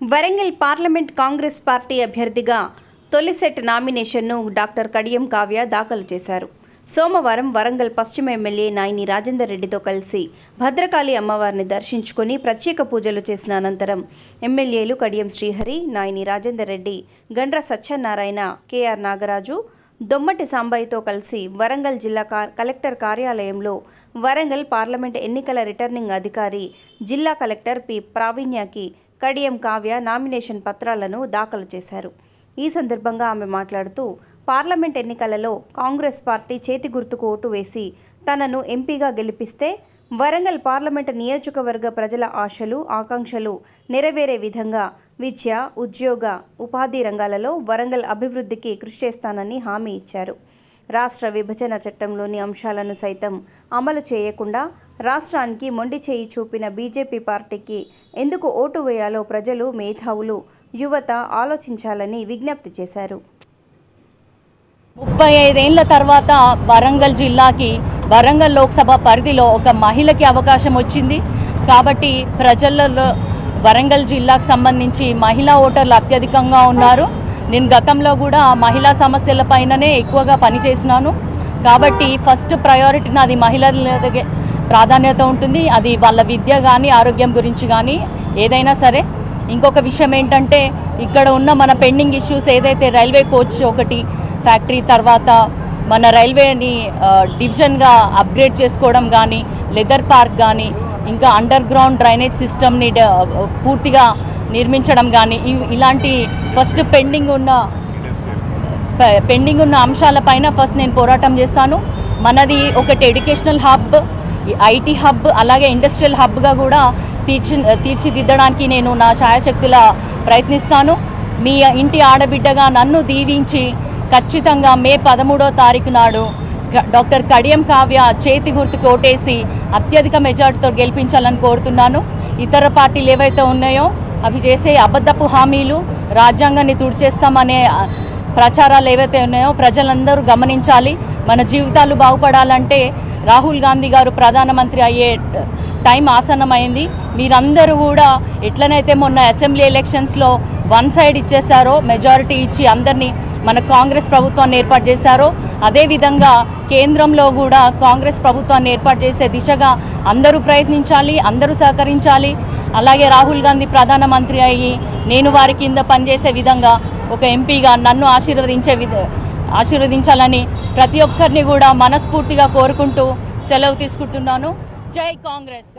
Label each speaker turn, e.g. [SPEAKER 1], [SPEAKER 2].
[SPEAKER 1] Warangal parliament Congress party అభ్యర్థిగా తొలి set నామినేషన్ను డాక్టర్ కడియం కావ్య దాఖలు చేశారు. సోమవారం వరంగల్ పశ్చిమ ఎమ్మెల్యే నాయని రాజేందర్ రెడ్డితో కలిసి భద్రకాళి అమ్మవారిని దర్శించుకుని ప్రత్యేక పూజలు చేసిన అనంతరం ఎమ్మెల్యేలు కడియం శ్రీహరి నాయని రాజేందర్ రెడ్డి గండ్ర సత్యనారాయణ కెఆర్ నాగరాజు దొమ్మటి సాంబయ్యతో కలిసి వరంగల్ జిల్లా కా- కలెక్టర్ కార్యాలయంలో వరంగల్ పార్లమెంట్ ఎన్నికల రిటర్నింగ్ అధికారి జిల్లా కలెక్టర్ పి. ప్రావీణ్యకి కడియం కావ్య నామినేషన్ పత్రాలను దాఖలు చేశారు. ఈ సందర్భంగా ఆమె మాట్లాడుతూ పార్లమెంట్ ఎన్నికలలో కాంగ్రెస్ పార్టీ చేతి గుర్తుకు ఓటు వేసి తనను ఎంపీగా గెలిపిస్తే వరంగల్ పార్లమెంట్ నియోజకవర్గ ప్రజల ఆశలు ఆకాంక్షలు నెరవేరే విధంగా విద్య ఉద్యోగ ఉపాధి రంగాలలో వరంగల్ అభివృద్ధికి కృషి చేస్తానని హామీ ఇచ్చారు. రాష్ట్ర విభజన చట్టంలోని అంశాలను సైతం అమలు చేయకుండా రాష్ట్రానికి మొండి చేయి చూపిన బీజేపీ పార్టీకి ఎందుకు ఓటు వేయాలో ప్రజలు మేధావులు యువత ఆలోచించాలని విజ్ఞప్తి చేశారు.
[SPEAKER 2] ముప్పై ఐదేళ్ళ తర్వాత వరంగల్ జిల్లాకి వరంగల్ లోక్సభ పరిధిలో ఒక మహిళకి అవకాశం వచ్చింది. కాబట్టి ప్రజలలో వరంగల్ జిల్లాకు సంబంధించి మహిళా ఓటర్లు అత్యధికంగా ఉన్నారు. నేను గతంలో కూడా మహిళా సమస్యల పైననే ఎక్కువగా పనిచేసినాను. కాబట్టి ఫస్ట్ ప్రయారిటీ నాది మహిళలకే ప్రాధాన్యత ఉంటుంది. అది వాళ్ళ విద్య కానీ ఆరోగ్యం గురించి కానీ ఏదైనా సరే. ఇంకొక విషయం ఏంటంటే ఇక్కడ ఉన్న మన పెండింగ్ ఇష్యూస్ ఏదైతే రైల్వే కోచ్ ఒకటి ఫ్యాక్టరీ తర్వాత మన రైల్వేని డివిజన్గా అప్గ్రేడ్ చేసుకోవడం కానీ లెదర్ పార్క్ కానీ ఇంకా అండర్ గ్రౌండ్ డ్రైనేజ్ సిస్టమ్ని పూర్తిగా నిర్మించడం కానీ ఇ- ఇలాంటి ఫస్ట్ పెండింగ్ ఉన్న పె- పెండింగ్ ఉన్న అంశాలపైన ఫస్ట్ నేను పోరాటం చేస్తాను. మనది ఒకటి ఎడ్యుకేషనల్ హబ్ ఐటీ హబ్ అలాగే ఇండస్ట్రియల్ హబ్గా కూడా తీర్చి తీర్చిదిద్దడానికి నేను నా శాయశక్తుల ప్రయత్నిస్తాను. మీ ఇంటి ఆడబిడ్డగా నన్ను దీవించి ఖచ్చితంగా మే పదమూడో తారీఖు నాడు డాక్టర్ కడియం కావ్య చేతి గుర్తు కోటేసి అత్యధిక మెజార్టీతో గెలిపించాలని కోరుతున్నాను. ఇతర పార్టీలు ఏవైతే ఉన్నాయో అవి చేసే అబద్ధపు హామీలు రాజ్యాంగాన్ని తుడిచేస్తామనే ప్రచారాలు ఏవైతే ఉన్నాయో ప్రజలందరూ గమనించాలి. మన జీవితాలు బాగుపడాలంటే రాహుల్ గాంధీ గారు ప్రధానమంత్రి అయ్యే టైం ఆసన్నమైంది. మీరందరూ కూడా ఎట్లనైతే మొన్న అసెంబ్లీ ఎలక్షన్స్లో వన్ సైడ్ ఇచ్చేశారో మెజారిటీ ఇచ్చి అందరినీ మన కాంగ్రెస్ ప్రభుత్వాన్ని ఏర్పాటు చేశారో అదేవిధంగా కేంద్రంలో కూడా కాంగ్రెస్ ప్రభుత్వాన్ని ఏర్పాటు చేసే దిశగా అందరూ ప్రయత్నించాలి అందరూ సహకరించాలి. అలాగే రాహుల్ గాంధీ ప్రధానమంత్రి అయ్యి నేను వారి కింద పనిచేసే విధంగా ఒక ఎంపీగా నన్ను ఆశీర్వదించే విధ ఆశీర్వదించాలని ప్రతి ఒక్కరిని కూడా మనస్ఫూర్తిగా కోరుకుంటూ సెలవు తీసుకుంటున్నాను. జై కాంగ్రెస్.